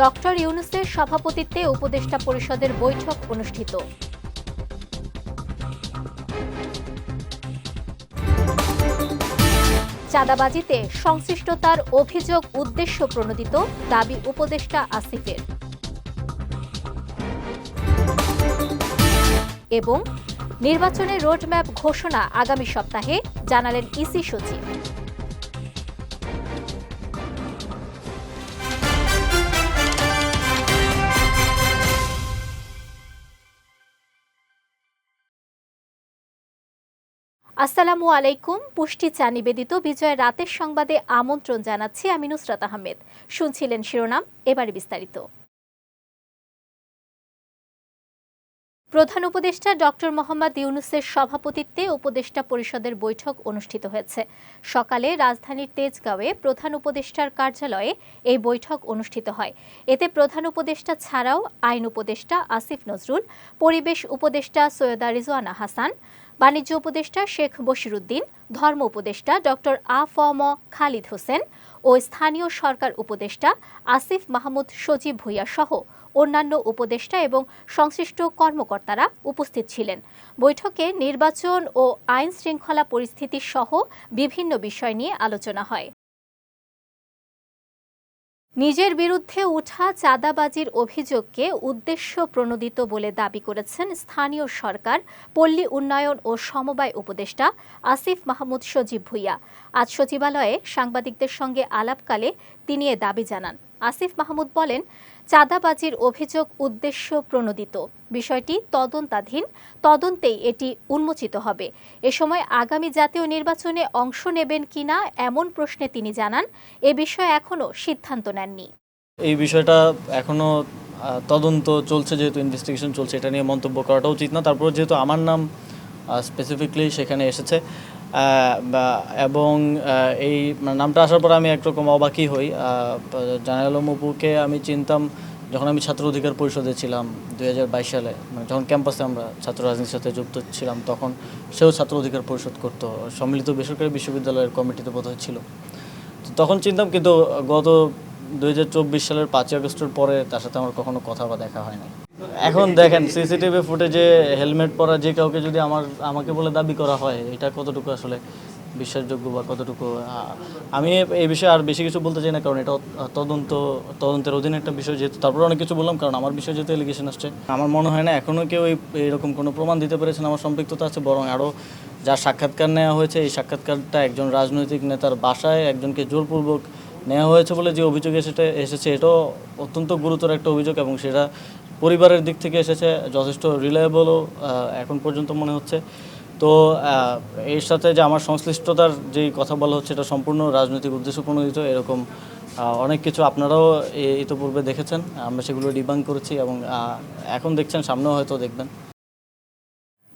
Doctor ইউনুসের সভাপতিত্বে উপদেষ্টা পরিষদের বৈঠক অনুষ্ঠিত। চাঁদাবাজিতে সংশ্লিষ্টতার অভিযোগ উদ্দেশ্য প্রণোদিত দাবি উপদেষ্টা আসিফের। এবং নির্বাচনের রোডম্যাপ ঘোষণা আগামী সপ্তাহে, জানালেন ইসি সচিব। আসসালামু আলাইকুম। পুষ্টি চা নিবেদিত বিজয় রাতের সংবাদে আমন্ত্রণ জানাচ্ছি আমি নুসরাত আহমেদ। শুনছিলেন শিরোনাম, এবারে বিস্তারিত। প্রধান উপদেষ্টা ডক্টর মোহাম্মদ ইউনুসের সভাপতিত্বে উপদেষ্টা পরিষদের বৈঠক অনুষ্ঠিত হয়েছে। সকালে রাজধানীর তেজগাঁওয়ে প্রধান উপদেষ্টার কার্যালয়ে এই বৈঠক অনুষ্ঠিত হয়। এতে প্রধান উপদেষ্টা ছাড়াও আইন উপদেষ্টা আসিফ নজরুল, পরিবেশ উপদেষ্টা সৈয়দা রিজওয়ানা হাসান বাণিজ্য উপদেষ্টা শেখ বশিরুদ্দিন, ধর্ম উপদেষ্টা ড আ ফ ম খালিদ হোসেন ও স্থানীয় সরকার উপদেষ্টা আসিফ মাহমুদ সজীব ভূঁইয়া সহ অন্যান্য উপদেষ্টা এবং সংশ্লিষ্ট কর্মকর্তারা উপস্থিত ছিলেন। বৈঠকে নির্বাচন ও আইন শৃঙ্খলা পরিস্থিতি সহ বিভিন্ন বিষয় নিয়ে আলোচনা হয়। নিজের বিরুদ্ধে উঠা চাঁদাবাজির অভিযোগকে উদ্দেশ্য প্রণোদিত বলে দাবি করেছেন স্থানীয় সরকার, পল্লী উন্নয়ন ও সমবায় উপদেষ্টা আসিফ মাহমুদ সজীব ভুইয়া। আজ সচিবালয়ে সাংবাদিকদের সঙ্গে আলাপকালে তিনি এ দাবি জানান। আসিফ মাহমুদ বলেন চাঁদাবাজির অভিযোগ উদ্দেশ্য প্রণোদিত। বিষয়টি তদন্তাধীন, তদন্তেই এটি উন্মোচিত হবে। এ সময় আগামী জাতীয় নির্বাচনে অংশ নেবেন কিনা এমন প্রশ্নে তিনি জানান, এ বিষয়ে এখনও সিদ্ধান্ত নেননি। এই বিষয়টা এখনও তদন্ত চলছে, যেহেতু ইনভেস্টিগেশন চলছে, এটা নিয়ে মন্তব্য করাটা উচিত না। তারপর যেহেতু আমার নাম স্পেসিফিকলি সেখানে এসেছে এবং এই মানে নামটা আসার পর আমি একরকম অবাকই হই। জানাল মপুকে, আমি চিনতাম যখন আমি ছাত্র অধিকার পরিষদে ছিলাম দু হাজার বাইশ সালে। মানে যখন ক্যাম্পাসে আমরা ছাত্র রাজনীতির সাথে যুক্ত ছিলাম, তখন সেও ছাত্র অধিকার পরিষদ করতো। সম্মিলিত বেসরকারি বিশ্ববিদ্যালয়ের কমিটিতে বোধহয় ছিল। তখন চিনতাম কিন্তু গত দু হাজার চব্বিশ সালের পাঁচই আগস্টের পরে তার সাথে আমার কখনো কথা বা দেখা হয় না এখন দেখেন সিসিটিভি ফুটেজে হেলমেট পরা যে কাউকে যদি আমার, আমাকে বলে দাবি করা হয়, এটা কতটুকু আসলে বিশ্বাসযোগ্য বা কতটুকু আমি এই বিষয়ে আর বেশি কিছু বলতে চাই না, কারণ এটা তদন্ত, তদন্তের অধীনে একটা বিষয় যেহেতু, তারপরে অনেক কিছু বললাম, কারণ আমার বিষয়ে যেহেতু এলিগেশন আসছে। আমার মনে হয় না এখনও কেউ এরকম কোনো প্রমাণ দিতে পেরেছেন আমার সম্পৃক্ততা আছে, বরং আরও যার সাক্ষাৎকার নেওয়া হয়েছে, এই সাক্ষাৎকারটা একজন রাজনৈতিক নেতার বাসায় একজনকে জোরপূর্বক নেওয়া হয়েছে বলে যে অভিযোগ এসেছে, এটাও অত্যন্ত গুরুতর একটা অভিযোগ এবং সেটা পরিবারের দিক থেকে এসেছে, যথেষ্ট রিলায়েবলও এখন পর্যন্ত মনে হচ্ছে। তো এর সাথে যে আমার সংশ্লিষ্টতার যে কথা বলা হচ্ছে এটা সম্পূর্ণ রাজনৈতিক উদ্দেশ্য প্রণোদিত, এরকম অনেক কিছু আপনারাও ইতোপূর্বে দেখেছেন। আমরা সেগুলো ডিবাং করেছি এবং এখন দেখছেন, সামনেও হয়তো দেখবেন।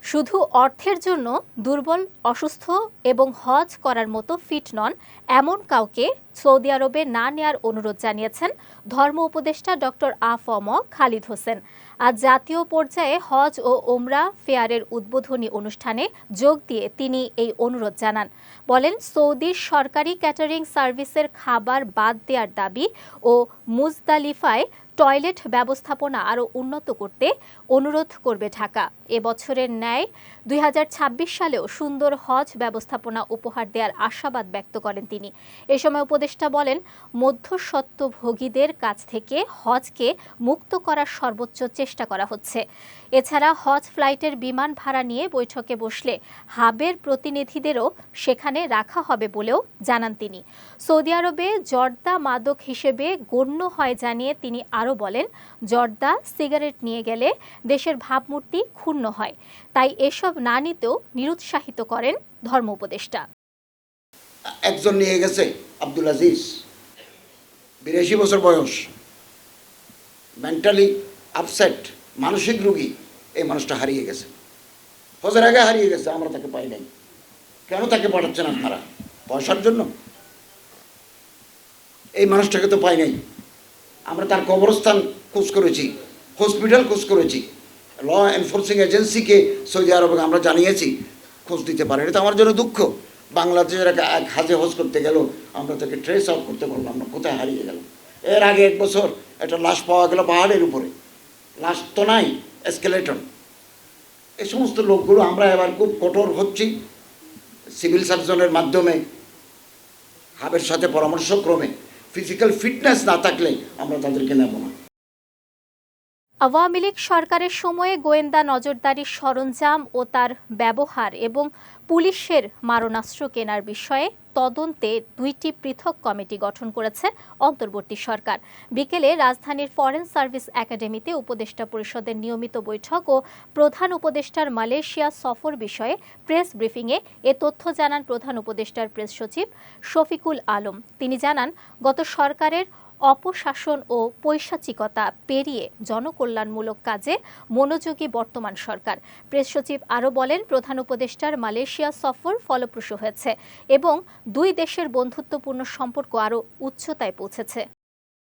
শুধু অর্থের জন্য দুর্বল, অসুস্থ এবং হজ করার মতো ফিট নন, এমন কাউকে সৌদি আরবে না নেয়ার অনুরোধ জানিয়েছেন ধর্ম উপদেষ্টা ডক্টর আফম খালিদ হোসেন। আজ জাতীয় পর্যায়ে হজ ও ওমরা ফেয়ারের উদ্বোধনী অনুষ্ঠানে যোগ দিয়ে তিনি এই অনুরোধ জানান। বলেন, সৌদির সরকারি ক্যাটারিং সার্ভিসের খাবার বাদ দেওয়ার দাবি ও মুজদালিফায় টয়লেট ব্যবস্থাপনা আরও উন্নত করতে অনুরোধ করবে ঢাকা। এবছরের ন্যায় দুই হাজার ছাব্বিশ সালেও সুন্দর হজ ব্যবস্থাপনা উপহার দেওয়ার আশাবাদ ব্যক্ত করেন তিনি। এ সময় উপদেষ্টা বলেন মধ্যস্বত্বভোগীদের কাছ থেকে হজকে মুক্ত করার সর্বোচ্চ চেষ্টা করা হচ্ছে। এছাড়া হজ ফ্লাইটের বিমান ভাড়া নিয়ে বৈঠকে বসলে হাবের প্রতিনিধিদেরও সেখানে রাখা হবে বলেও জানান তিনি। সৌদি আরবে জর্দা মাদক হিসেবে গণ্য হয় জানিয়ে তিনি আরও বলেন, জর্দা সিগারেট নিয়ে গেলে দেশের ভাবমূর্তি ক্ষুণ্ণ হয়। তাই এসব না নিতেও নিরুৎসাহিত করেন ধর্ম উপদেষ্টা। একজন নিয়ে গেছে আব্দুল আজিজ। বিরাশি বছর বয়স। মেন্টালি আপসেট মানসিক রোগী, এই মানুষটা হারিয়ে গেছে। হজের আগে হারিয়ে গেছে, আমরা তাকে পাই নাই। কেন তাকে পাঠাচ্ছেন আপনারা? পয়সার জন্য? এই মানুষটাকে তো পাই নাই। আমরা তার কবরস্থান খোঁজ করেছি হসপিটাল খোঁজ করেছি। ল এনফোর্সিং এজেন্সিকে সৌদি আরবে আমরা জানিয়েছি, খোঁজ দিতে পারে এটা আমার জন্য দুঃখ। বাংলাদেশের এক হাজে হজ করতে গেল, আমরা তাকে ট্রেস আউট করতে পারলাম না, কোথায় হারিয়ে গেল? এর আগে এক বছর একটা লাশ পাওয়া গেল পাহাড়ের উপরে। লাশ তো নাই এসকেলেটন এই সমস্ত লোকগুলো আমরা এবার খুব কঠোর হচ্ছি। সিভিল সার্জনের মাধ্যমে, হাবের সাথে পরামর্শক্রমে ফিজিক্যাল ফিটনেস না থাকলে আমরা তাদেরকে নেব না। আওয়ামী লীগ সরকারের সময়ে গোয়েন্দা নজরদারির সরঞ্জাম ও তার ব্যবহার এবং পুলিশের মারণাস্ত্র কেনার বিষয়ে তদন্তে দুইটি পৃথক কমিটি গঠন করেছে অন্তর্বর্তী সরকার। বিকেলে রাজধানীর ফরেন সার্ভিস একাডেমিতে উপদেষ্টা পরিষদের নিয়মিত বৈঠক ও প্রধান উপদেষ্টার মালয়েশিয়া সফর বিষয়ে প্রেস ব্রিফিংয়ে এ তথ্য জানান প্রধান উপদেষ্টার প্রেস সচিব শফিকুল আলম। তিনি জানান, গত সরকারের অপশাসন ও পৈশাচিকতা পেরিয়ে জনকল্যাণমূলক কাজে মনোযোগী বর্তমান সরকার। প্রেস সচিব আরও বলেন, প্রধান উপদেষ্টার মালয়েশিয়া সফর ফলপ্রসূ হয়েছে এবং দুই দেশের বন্ধুত্বপূর্ণ সম্পর্ক আরও উচ্চতায় পৌঁছেছে।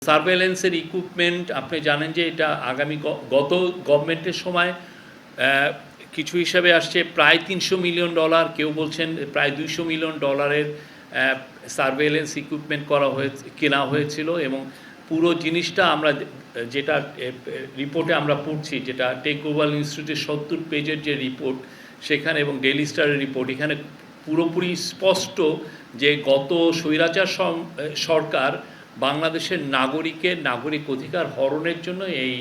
সার্ভেলেন্সের ইকুইপমেন্ট আপনি জানেন যে এটা আগামী গত গভর্নমেন্টের সময় কিছু হিসাবে আসছে, প্রায় তিনশো মিলিয়ন ডলার, কেউ বলছেন প্রায় দুইশো মিলিয়ন ডলারের সার্ভেলেন্স ইকুইপমেন্ট করা হয়েছে কেনা হয়েছিল এবং পুরো জিনিসটা আমরা যেটা রিপোর্টে আমরা পড়ছি, যেটা টেক ওভার ইনস্টিটিউটের সত্তর পেজের যে রিপোর্ট সেখানে এবং ডেলি স্টারের রিপোর্ট এখানে পুরোপুরি স্পষ্ট যে গত স্বৈরাচার সরকার বাংলাদেশের নাগরিকের নাগরিক অধিকার হরণের জন্য এই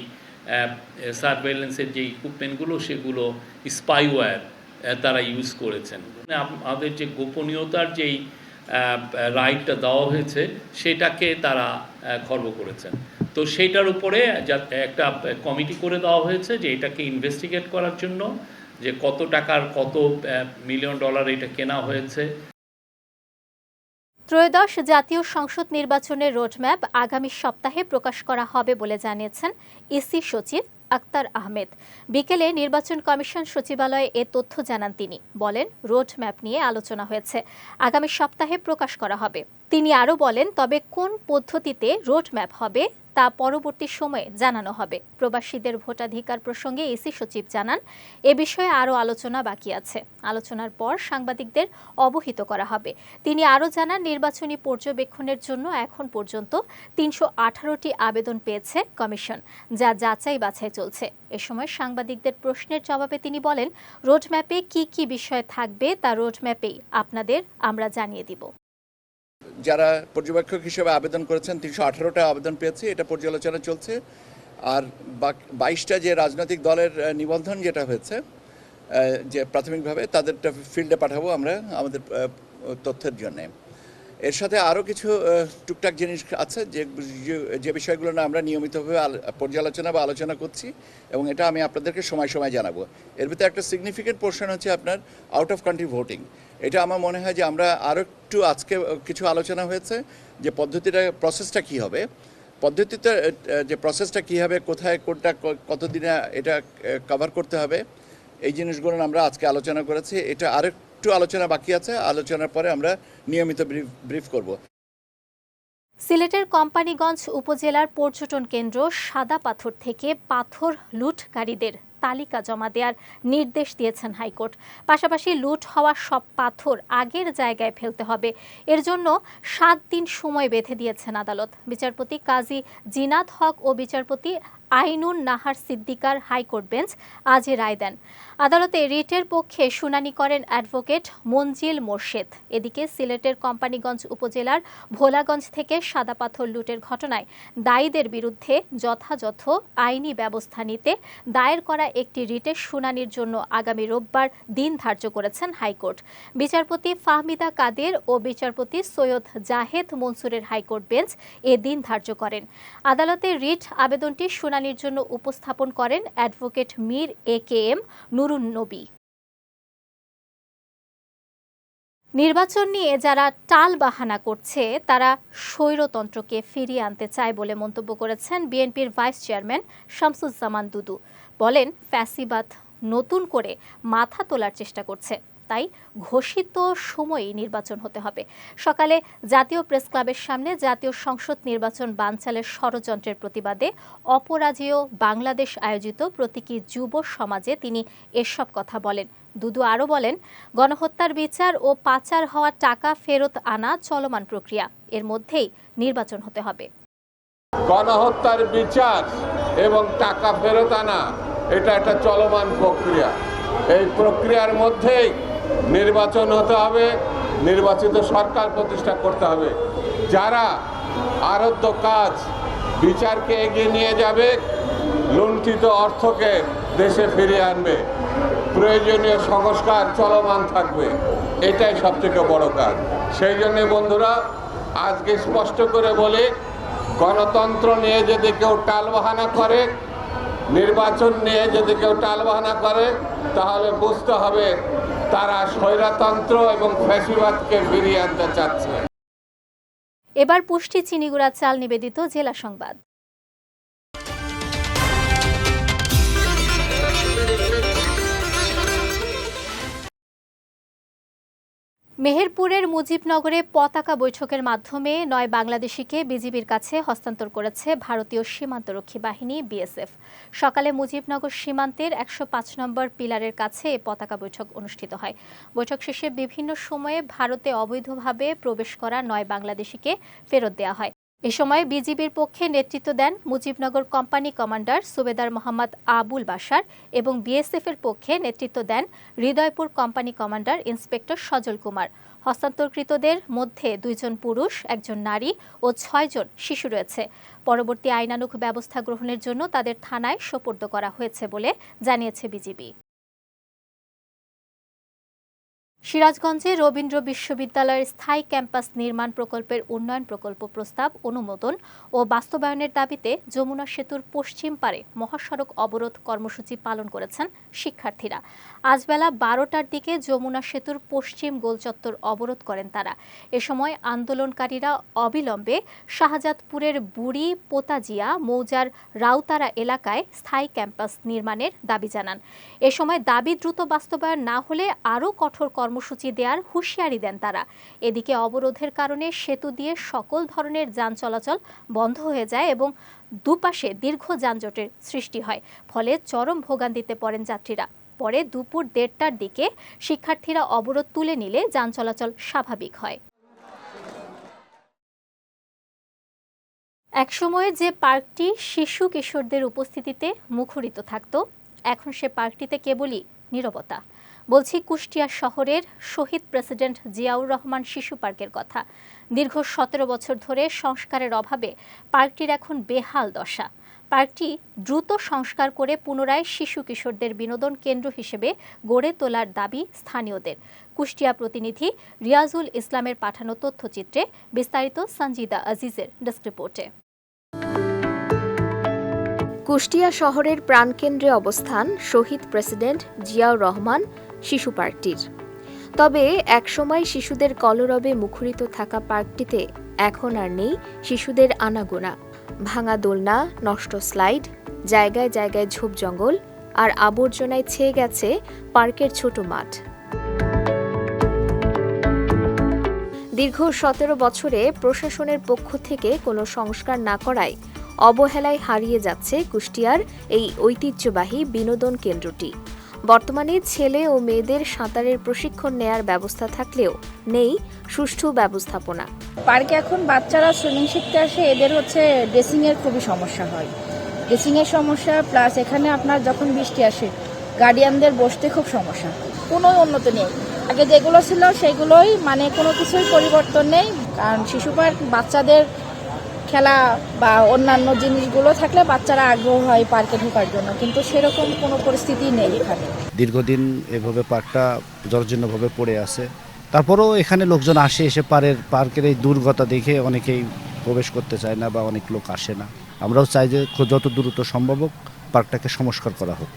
সার্ভেলেন্সের যে ইকুইপমেন্টগুলো সেগুলো স্পাইওয়্যার তারা ইউজ করেছেন। আমাদের যে গোপনীয়তার যেই রাইটটা দেওয়া হয়েছে, সেটাকে তারা খর্ব করেছেন। তো সেইটার উপরে একটা কমিটি করে দেওয়া হয়েছে যে এটাকে ইনভেস্টিগেট করার জন্য, যে কত টাকার কত মিলিয়ন ডলার এটা কেনা হয়েছে। ত্রয়োদশ জাতীয় সংসদ নির্বাচনের রোডম্যাপ আগামী সপ্তাহে প্রকাশ করা হবে বলে জানিয়েছেন ইসি সচিব আক্তার আহমেদ। বিকেলে নির্বাচন কমিশন সচিবালয়ে এ তথ্য জানান তিনি। বলেন, রোড ম্যাপ নিয়ে আলোচনা হয়েছে। আগামী সপ্তাহে প্রকাশ করা হবে। তিনি আরও বলেন, তবে কোন পদ্ধতিতে রোড ম্যাপ হবে তা পরবর্তী সময়ে জানানো হবে। প্রবাসীদের ভোটাধিকার প্রসঙ্গে ইসি সচিব জানান, এ বিষয়ে আরও আলোচনা বাকি আছে। আলোচনার পর সাংবাদিকদের অবহিত করা হবে। তিনি আরও জানান, নির্বাচনী পর্যবেক্ষণের জন্য এখন পর্যন্ত তিনশো আঠারোটি আবেদন পেয়েছে কমিশন, যা যাচাই বাছাই চলছে। এ সময় সাংবাদিকদের প্রশ্নের জবাবে তিনি বলেন, রোডম্যাপে কি কি বিষয় থাকবে তা রোডম্যাপেই আপনাদের আমরা জানিয়ে দিব। যারা পর্যবেক্ষক হিসেবে আবেদন করেছেন, তিনশো আঠারোটা আবেদন পেয়েছে। এটা পর্যালোচনা চলছে। আর বাইশটা যে রাজনৈতিক দলের নিবন্ধন যেটা হয়েছে যে প্রাথমিকভাবে তাদেরটা ফিল্ডে পাঠাবো আমরা, আমাদের তথ্যের জন্যে। এর সাথে আরও কিছু টুকটাক জিনিস আছে যে, যে- বিষয়গুলো না আমরা নিয়মিতভাবে পর্যালোচনা বা আলোচনা করছি এবং এটা আমি আপনাদেরকে সময় সময় জানাব। এর ভিতরে একটা সিগনিফিকেন্ট পোর্শন হচ্ছে আপনার আউট অফ কান্ট্রি ভোটিং এটা আমার মনে হয় যে আমরা আরও একটু আজকে কিছু আলোচনা হয়েছে যে পদ্ধতিটা প্রসেসটা কী হবে। পদ্ধতিতে যে প্রসেসটা কী হবে, কোথায়, কোনটা কতদিনে এটা কভার করতে হবে, এই জিনিসগুলো আমরা আজকে আলোচনা করেছি। এটা আরেকটু আলোচনা বাকি আছে, আলোচনার পরে আমরা নিয়মিত ব্রিফ ব্রিফ করব। সিলেটের কোম্পানিগঞ্জ উপজেলার পর্যটন কেন্দ্র সাদা পাথর থেকে পাথর লুটকারীদের তালিকা জমা দেওয়ার নির্দেশ দিয়েছেন হাইকোর্ট। পাশাপাশি লুট হওয়া সব পাথর আগের জায়গায় ফেলতে হবে। এর জন্য সাত দিন সময় বেঁধে দিয়েছেন আদালত। বিচারপতি কাজী জিনাত হক ও বিচারপতি আইনুন নাহার সিদ্দিকার হাইকোর্ট বেঞ্চ আজই রায় দেন। আদালতে রিটের পক্ষে শুনানি করেন অ্যাডভোকেট মঞ্জিল মোর্শেদ। এদিকে সিলেটের কোম্পানিগঞ্জ উপজেলার ভোলাগঞ্জ থেকে সাদা পাথর লুটের ঘটনায় দায়ীদের বিরুদ্ধে যথাযথ আইনি ব্যবস্থা নিতে দায়ের করা একটি রিটের শুনানির জন্য আগামী রোববার দিন ধার্য করেছেন হাইকোর্ট। বিচারপতি ফাহমিদা কাদের ও বিচারপতি সৈয়দ জাহেদ মনসুরের হাইকোর্ট বেঞ্চ এ দিন ধার্য করেন। আদালতে রিট আবেদনটি শুনানির জন্য উপস্থাপন করেন advocate Mir A K M Nurun Nabi. নির্বাচন নিয়ে যারা টাল বাহানা করছে, তারা স্বৈরতন্ত্রকে ফিরিয়ে আনতে চায় বলে মন্তব্য করেছেন বিএনপির ভাইস চেয়ারম্যান শামসুজ্জামান দুদু। বলেন, ফ্যাসিবাদ নতুন করে মাথা তোলার চেষ্টা করছে। তাই ঘোষিত সময়ই নির্বাচন হতে হবে। সকালে জাতীয় প্রেস ক্লাবের সামনে জাতীয় সংসদ নির্বাচন বানচালের ষড়যন্ত্রের প্রতিবাদে অপরাজেয় বাংলাদেশ আয়োজিত প্রতীকী যুব সমাজে তিনি এসব কথা বলেন। দুদু আরও বলেন, গণহত্যার বিচার ও পাচার হওয়া টাকা ফেরত আনা চলমান প্রক্রিয়া। এর মধ্যেই নির্বাচন হতে হবে। গণহত্যার বিচার এবং টাকা ফেরত আনা, এটা একটা চলমান প্রক্রিয়া। এই প্রক্রিয়ার মধ্যেই নির্বাচন হতে হবে, নির্বাচিত সরকার প্রতিষ্ঠা করতে হবে। যারা আরধ্য কাজ বিচারকে এগিয়ে নিয়ে যাবে, লুণ্ঠিত অর্থকে দেশে ফিরিয়ে আনবে। প্রয়োজনীয় সংস্কার চলমান থাকবে। এটাই সবথেকে বড় কাজ। সেই জন্যে বন্ধুরা, আজকে স্পষ্ট করে বলি, গণতন্ত্র নিয়ে যদি কেউ টালবাহানা করে, নির্বাচন নিয়ে যদি কেউ টালবাহানা করে, তাহলে বুঝতে হবে তারা স্বৈরতন্ত্র এবং ফ্যাসিবাদকে ফিরিয়ে আনতে চাচ্ছে। এবার পুষ্টি চিনিগুড়া চাল নিবেদিত জেলা সংবাদ। মেহেরপুরের মুজিবনগরে পতাকা বৈঠকের মাধ্যমে নয় বাংলাদেশিকে বিজিবির কাছে হস্তান্তর করেছে ভারতীয় সীমান্তরক্ষী বাহিনী, বিএসএফ। সকালে মুজিবনগর সীমান্তের একশো পাঁচ নম্বর পিলারের কাছে পতাকা বৈঠক অনুষ্ঠিত হয়। বৈঠক শেষে বিভিন্ন সময়ে ভারতে অবৈধভাবে প্রবেশ করা নয় বাংলাদেশিকে ফেরত দেওয়া হয়। এ সময় বিজিবির পক্ষে নেতৃত্ব দেন মুজিবনগর কোম্পানি কমান্ডার সুবেদার মোহাম্মদ আবুল বাশার এবং বিএসএফের পক্ষে নেতৃত্ব দেন Hridaypur company commander inspector Sajal Kumar. হস্তান্তরকৃতদের মধ্যে দুইজন পুরুষ, একজন নারী ও ছয়জন শিশু রয়েছে। পরবর্তী আইনানুগ ব্যবস্থা গ্রহণের জন্য তাদের থানায় সোপর্দ করা হয়েছে বলে জানিয়েছে বিজিবি। সিরাজগঞ্জে রবীন্দ্র বিশ্ববিদ্যালয়ের স্থায়ী ক্যাম্পাস নির্মাণ প্রকল্পের উন্নয়ন প্রকল্প প্রস্তাব অনুমোদন ও বাস্তবায়নের দাবিতে যমুনা সেতুর পশ্চিম পারে মহাসড়ক অবরোধ কর্মসূচি পালন করেছেন শিক্ষার্থীরা। আজ বেলা বারোটার দিকে যমুনা সেতুর পশ্চিম গোলচত্বর অবরোধ করেন তারা। এ সময় আন্দোলনকারীরা অবিলম্বে শাহজাদপুরের বুড়ি, পোতাজিয়া, মৌজার রাউতারা এলাকায় স্থায়ী ক্যাম্পাস নির্মাণের দাবি জানান। এ সময় দাবি দ্রুত বাস্তবায়ন না হলে আরও কঠোর কর্মসূচি দেওয়ার হুঁশিয়ারি দেন তারা। এদিকে অবরোধের কারণে সেতু দিয়ে সকল ধরনের যান চলাচল বন্ধ হয়ে যায় এবং দুপাশে দীর্ঘ যানজটের সৃষ্টি হয়, ফলে চরম ভোগান্তিতে পড়েন যাত্রীরা। পরে দুপুর দেড়টার দিকে শিক্ষার্থীরা অবরোধ তুলে নিলে যান চলাচল স্বাভাবিক হয়। একসময়ে যে পার্কটি শিশু কিশোরদের উপস্থিতিতে মুখরিত থাকত, এখন সে পার্কটিতে কেবলই নীরবতা। বলছি কুষ্টিয়া শহরের শহীদ প্রেসিডেন্ট জিয়াউর রহমান শিশু পার্কের কথা। দীর্ঘ সতেরো বছর ধরে সংস্কারের অভাবে পার্কটির এখন বেহাল দশা। পার্কটি দ্রুত সংস্কার করে পুনরায় শিশু কিশোরদের বিনোদন কেন্দ্র হিসেবে গড়ে তোলার দাবি স্থানীয়দের। কুষ্টিয়া প্রতিনিধি রিয়াজুল ইসলামের পাঠানো তথ্যচিত্রে বিস্তারিত সঞ্জিদা আজিজের ডেস্ক রিপোর্টে। কুষ্টিয়া শহরের প্রাণকেন্দ্রে অবস্থান শহীদ প্রেসিডেন্ট জিয়াউর রহমান শিশু পার্কটির। তবে একসময় শিশুদের কলরবে মুখরিত থাকা পার্কটিতে এখন আর নেই শিশুদের আনাগোনা। ভাঙা দোলনা, নষ্ট স্লাইড, জায়গায় জায়গায় ঝোপ জঙ্গল আর আবর্জনায় ছেয়ে গেছে পার্কের ছোট মাঠ। দীর্ঘ সতেরো বছরে প্রশাসনের পক্ষ থেকে কোনো সংস্কার না করায় অবহেলায় হারিয়ে যাচ্ছে কুষ্টিয়ার এই ঐতিহ্যবাহী বিনোদন কেন্দ্রটি। বর্তমানে ছেলে ও মেয়েদের সাঁতারের প্রশিক্ষণ নেয়ার ব্যবস্থা থাকলেও নেই সুষ্ঠু ব্যবস্থাপনা। পার্কে এখন বাচ্চারা সুইমিং শিখতে আসে, এদের হচ্ছে ড্রেসিংয়ের খুবই সমস্যা হয়। ড্রেসিংয়ের সমস্যা, প্লাস এখানে আপনার যখন বৃষ্টি আসে, গার্ডিয়ানদের বসতে খুব সমস্যা। কোনো উন্নত নেই। আগে যেগুলো ছিল, সেগুলোই মানে কোনো কিছুই পরিবর্তন নেই। কারণ শিশু পার্ক বাচ্চাদের খেলা বা অন্যান্য জিনিসগুলো থাকলে বাচ্চারা আগ্রহ হয় পার্কে ঢোকার জন্য কিন্তু সেরকম কোনো পরিস্থিতি নেই এখানে। দীর্ঘদিন এভাবে পার্কটা জর্জীর্ণভাবে পড়ে আছে। তারপরেও এখানে লোকজন আসে এসে পারের পার্কের এই দুর্গতা দেখে অনেকেই প্রবেশ করতে চায় না বা অনেক লোক আসে না। আমরাও চাই যে যত দ্রুত সম্ভব হোক পার্কটাকে সংস্কার করা হোক।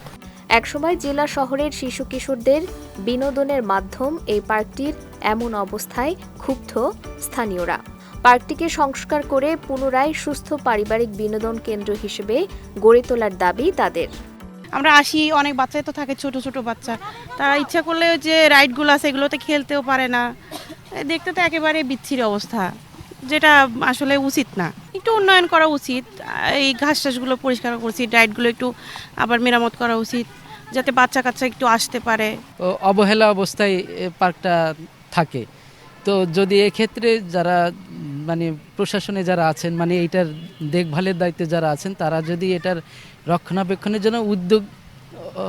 একসময় জেলা শহরের শিশু কিশোরদের বিনোদনের মাধ্যম এই পার্কটির এমন অবস্থায় ক্ষুব্ধ স্থানীয়রা। পার্কটিকে সংস্কার করে পুনরায় সুস্থ পারিবারিক বিনোদন কেন্দ্র হিসেবে গড়ে তোলার দাবি তাদের। আমরা আসি অনেক বাচ্চাই তো থাকে ছোট ছোট বাচ্চা। তারা ইচ্ছা করলে যে রাইডগুলো আছে এগুলোতে খেলতেও পারে না। দেখতে তো একেবারে বিচ্ছিরি অবস্থা যেটা আসলে উচিত না। একটু উন্নয়ন করা উচিত এই ঘাস টাসগুলো পরিষ্কার করা উচিত রাইডগুলো একটু আবার মেরামত করা উচিত যাতে বাচ্চা কাচ্চা একটু আসতে পারে। অবহেলা অবস্থায় পার্কটা থাকে। তো যদি এক্ষেত্রে যারা মানে প্রশাসনে যারা আছেন মানে এইটার দেখভালের দায়িত্বে যারা আছেন, তারা যদি এটার রক্ষণাবেক্ষণের জন্য উদ্যোগ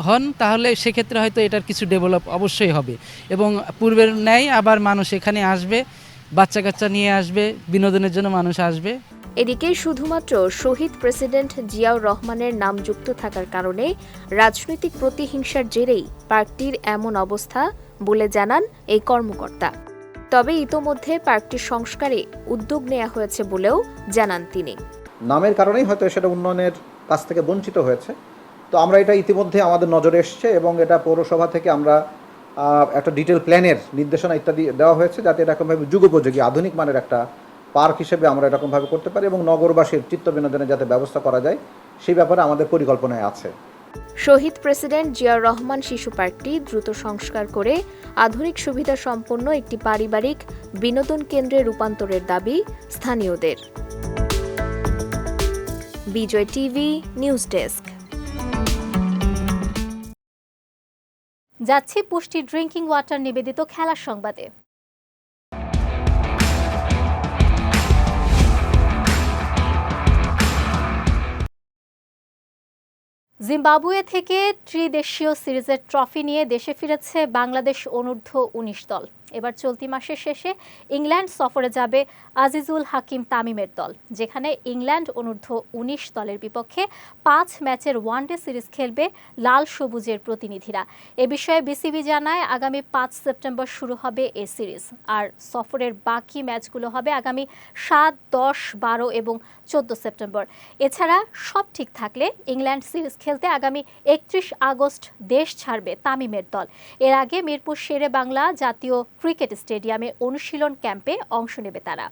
হন, তাহলে সেক্ষেত্রে হয়তো এটার কিছু ডেভেলপ অবশ্যই হবে। এবং পূর্বের ন্যায় আবার মানুষ এখানে আসবে বাচ্চা কাচ্চা নিয়ে আসবে, বিনোদনের জন্য মানুষ আসবে। এদিকে শুধুমাত্র শহীদ প্রেসিডেন্ট জিয়াউর রহমানের নাম যুক্ত থাকার কারণে রাজনৈতিক প্রতিহিংসার জেরেই পার্কটির এমন অবস্থা বলে জানান এই কর্মকর্তা। তবে ইতোমধ্যে পার্কটির সংস্কারে উদ্যোগ নেওয়া হয়েছে বলেও জানান তিনি। নামের কারণেই হয়তো সেটা উন্নয়নের কাছ থেকে বঞ্চিত হয়েছে। তো আমরা এটা ইতিমধ্যে আমাদের নজরে এসছে এবং এটা পৌরসভা থেকে আমরা একটা ডিটেল প্ল্যানের নির্দেশনা ইত্যাদি দেওয়া হয়েছে যাতে এরকমভাবে যুগোপযোগী আধুনিক মানের একটা পার্ক হিসেবে আমরা এরকমভাবে করতে পারি এবং নগরবাসীর চিত্ত বিনোদনের যাতে ব্যবস্থা করা যায়, সেই ব্যাপারে আমাদের পরিকল্পনায় আছে। শহীদ প্রেসিডেন্ট জিয়াউর রহমান শিশু পার্কটি দ্রুত সংস্কার করে আধুনিক সুবিধা সম্পন্ন একটি পারিবারিক বিনোদন কেন্দ্রে রূপান্তরের দাবি স্থানীয়দের। Bijoy TV, news desk. যাচ্ছি পুষ্টি ড্রিঙ্কিং ওয়াটার নিবেদিত খেলার সংবাদে। জিম্বাবুয়ে থেকে ত্রিদেশীয় সিরিজের ট্রফি নিয়ে দেশে ফিরেছে বাংলাদেশ অনূর্ধ্ব উনিশ দল। এবার চলতি মাসের শেষে ইংল্যান্ড সফরে যাবে আজিজুল হাকিম তামিমের দল, যেখানে ইংল্যান্ড অনূর্ধ্ব উনিশ দলের বিপক্ষে পাঁচ ম্যাচের ওয়ানডে সিরিজ খেলবে লাল সবুজের প্রতিনিধিরা। এ বিষয়ে বিসিবি জানায়, আগামী পাঁচ সেপ্টেম্বর শুরু হবে এ সিরিজ। আর সফরের বাকি ম্যাচগুলো হবে আগামী সাত, দশ, বারো এবং চোদ্দ সেপ্টেম্বর। এছাড়া সব ঠিক থাকলে ইংল্যান্ড সিরিজ খেলতে আগামী একত্রিশ আগস্ট দেশ ছাড়বে তামিমের দল। এর আগে মিরপুর শেরে বাংলা জাতীয় ক্রিকেট স্টেডিয়ামে অনুশীলন ক্যাম্পে অংশ নেবে তারা।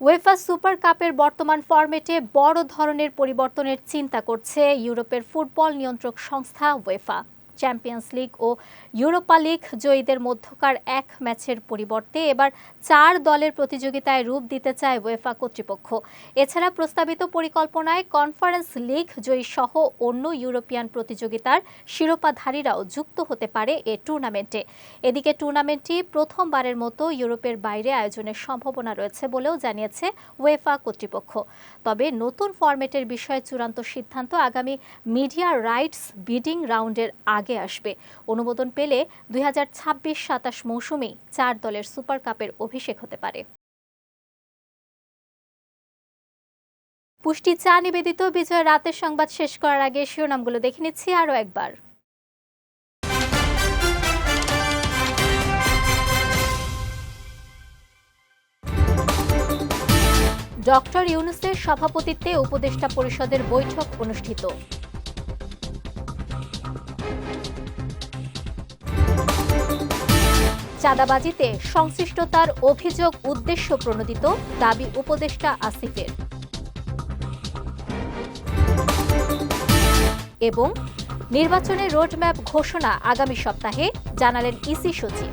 ওয়েফা সুপার কাপের বর্তমান ফরম্যাটে বড় ধরনের পরিবর্তনের চিন্তা করছে ইউরোপের ফুটবল নিয়ন্ত্রক সংস্থা ওয়েফা চ্যাম্পিয়ন্স লিগ ও ইউরোপা লিগ জয়ীদের মধ্যকার এক ম্যাচের পরিবর্তে এবার চার দলের প্রতিযোগিতায় রূপ দিতে চায় ওয়েফা কর্তৃপক্ষ। এছাড়া প্রস্তাবিত পরিকল্পনায় কনফারেন্স লিগ জয়ী সহ অন্য ইউরোপিয়ান প্রতিযোগিতার শিরোপাধারীরাও যুক্ত হতে পারে এ টুর্নামেন্টে এদিকে টুর্নামেন্টটি প্রথমবারের মতো ইউরোপের বাইরে আয়োজনের সম্ভাবনা রয়েছে বলেও জানিয়েছে ওয়েফা কর্তৃপক্ষ। তবে নতুন ফরম্যাটের বিষয়ে চূড়ান্ত সিদ্ধান্ত আগামী মিডিয়া রাইটস বিডিং রাউন্ডের আগে আসবে। অনুমোদন পেলে দুই হাজার ছাব্বিশ সাতাশ মৌসুমেই চার দলের সুপার কাপের অভিষেক হতে পারে। পুষ্টি চা নিবেদিত বিজয় রাতের সংবাদ শেষ করার আগে শিরোনামগুলো দেখে নিচ্ছি আরও একবার। ডক্টর ইউনুসের সভাপতিত্বে উপদেষ্টা পরিষদের বৈঠক অনুষ্ঠিত। চাঁদাবাজিতে সংশ্লিষ্টতার অভিযোগ উদ্দেশ্য প্রণোদিত দাবি উপদেষ্টা আসিফের। এবং নির্বাচনের রোডম্যাপ ঘোষণা আগামী সপ্তাহে, জানালেন ইসি সচিব।